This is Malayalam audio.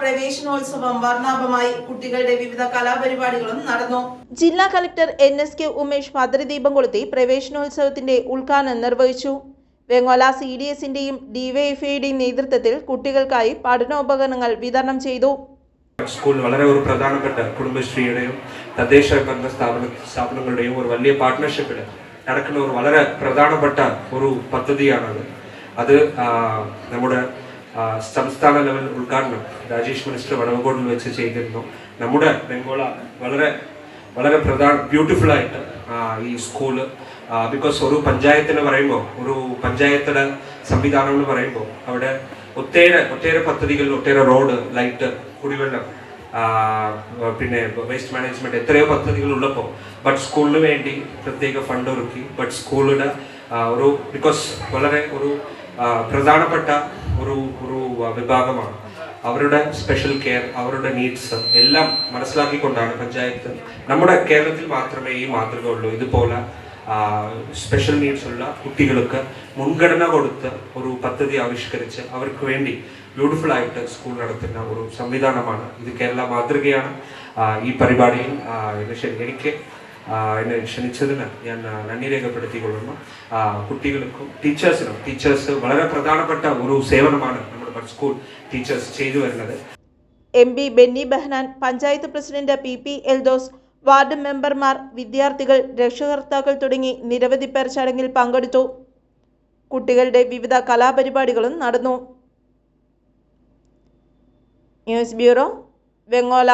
പ്രവേശനോത്സവം വർണാഭമായി കുട്ടികളുടെ വിവിധ കലാപരിപാടികളും നടന്നു. ജില്ലാ collector N S K Umesh മധുരദീപം കൊളുത്തി പ്രവേശനോത്സവത്തിന്റെ ഉദ്ഘാടനം നിർവഹിച്ചു. വെങ്ങോല സി ഡി എസിന്റെയും ഡിവൈഎഫ്ഐയുടെയും നേതൃത്വത്തിൽ കുട്ടികൾക്കായി പഠനോപകരണങ്ങൾ വിതരണം ചെയ്തു. സ്കൂൾ വളരെ ഒരു പ്രധാനപ്പെട്ട കുടുംബശ്രീയുടെയും തദ്ദേശ ഭരണ സ്ഥാപന സ്ഥാപനങ്ങളുടെയും ഒരു വലിയ പാർട്ട്ണർഷിപ്പിൽ നടക്കുന്ന ഒരു വളരെ പ്രധാനപ്പെട്ട ഒരു പദ്ധതിയാണത്. അത് നമ്മുടെ സംസ്ഥാന ലെവൽ ഉദ്ഘാടനം രാജേഷ് മിനിസ്റ്റർ വടവകോടിൽ വെച്ച് ചെയ്തിരുന്നു. നമ്മുടെ ബംഗോള വളരെ വളരെ പ്രധാന ആയിട്ട് ഈ സ്കൂൾ ബിക്കോസ് ഒരു പഞ്ചായത്തിന് പറയുമ്പോൾ ഒരു പഞ്ചായത്തിന്റെ സംവിധാനം എന്ന് പറയുമ്പോൾ അവിടെ ഒത്തേറെ ഒട്ടേറെ പദ്ധതികൾ ഒട്ടേറെ റോഡ് ലൈറ്റ് കുടിവെള്ളം പിന്നെ വേസ്റ്റ് മാനേജ്മെന്റ് എത്രയോ പദ്ധതികൾ ഉള്ളപ്പോൾ ബട്ട് സ്കൂളിന് വേണ്ടി പ്രത്യേക ഫണ്ട് ഒരുക്കി ബട്ട് സ്കൂളുടെ ഒരു ബിക്കോസ് വളരെ ഒരു പ്രധാനപ്പെട്ട ഒരു ഒരു വിഭാഗമാണ്. അവരുടെ സ്പെഷ്യൽ കെയർ അവരുടെ നീഡ്സ് എല്ലാം മനസ്സിലാക്കിക്കൊണ്ടാണ് പഞ്ചായത്ത്. നമ്മുടെ കേരളത്തിൽ മാത്രമേ ഈ മാതൃക ഉള്ളൂ. ഇതുപോലെ സ്പെഷ്യൽ നീഡ്സ് ഉള്ള കുട്ടികൾക്ക് മുൻഗണന കൊടുത്ത് ഒരു പദ്ധതി ആവിഷ്കരിച്ച് അവർക്ക് വേണ്ടി ബ്യൂട്ടിഫുൾ ആയിട്ട് സ്കൂൾ നടത്തുന്ന ഒരു സംവിധാനമാണ് ഇത് കേരള മാതൃകയാണ്. ഈ പരിപാടിയിൽ എനിക്ക് എന്നെ ക്ഷണിച്ചതിന് ഞാൻ നന്ദി രേഖപ്പെടുത്തിക്കൊള്ളുന്നു. കുട്ടികൾക്കും ടീച്ചേഴ്സിനും ടീച്ചേഴ്സ് വളരെ പ്രധാനപ്പെട്ട ഒരു സേവനമാണ് നമ്മുടെ സ്കൂൾ ടീച്ചേഴ്സ് ചെയ്തു വരുന്നത്. M P Benny Behanan panchayat president P P Eldhose ward മെമ്പർമാർ വിദ്യാർത്ഥികൾ രക്ഷകർത്താക്കൾ തുടങ്ങി നിരവധി പേർ ചടങ്ങിൽ പങ്കെടുത്തു. കുട്ടികളുടെ വിവിധ കലാപരിപാടികളും നടന്നു. News bureau Vengola.